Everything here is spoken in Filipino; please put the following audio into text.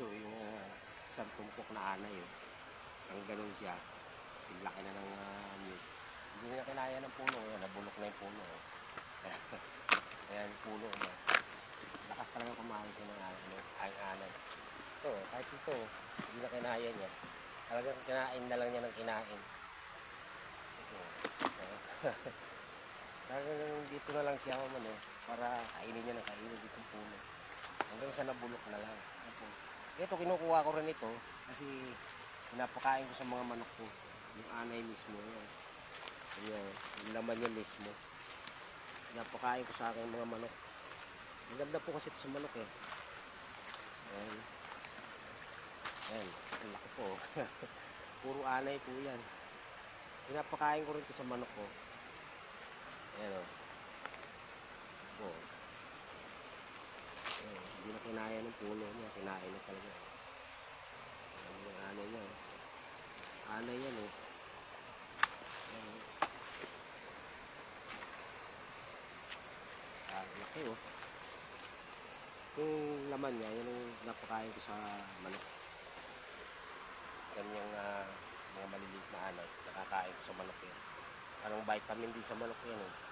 Ito yung uh, isang tumpok na anay. Oh. Isang ganun siya. Kasi laki na ng uh, niyog. Hindi na kinaya ng puno. Yan, nabulok na yung puno. Oh. Ayan, puno niya. Lakas talaga kumain siya ng ano, ay anay. Ito, kahit ito, hindi na kinaya niya. Talagang kinain na lang niya ng kinain. Talagang dito na lang siya ano, para kainin niya ng kainin dito puno. Hanggang sa nabulok na lang. Ito, ito kinukuha ko rin ito kasi pinapakain ko sa mga manok ko. Yung anay mismo. Yan. Ayan, yung laman niya mismo. Pinapakain ko sa aking mga manok. Ang ganda po kasi ito sa manok eh. Ayan. Ayan, ang laki po. Puro anay po yan. Pinapakain ko rin ito sa manok ko. Ayan o. Oh. Ayan, hindi na kinaya ng puno niya. Kinain na talaga. Ayan yung anay niya. oh. Anay yan o. Ah, laki o. Yung laman niya, yun yung napakain ko sa manok. Ganyang ah, mga maliliit na anay. Nakakain ko sa manok yan. Anong vitamin din sa manok yan eh.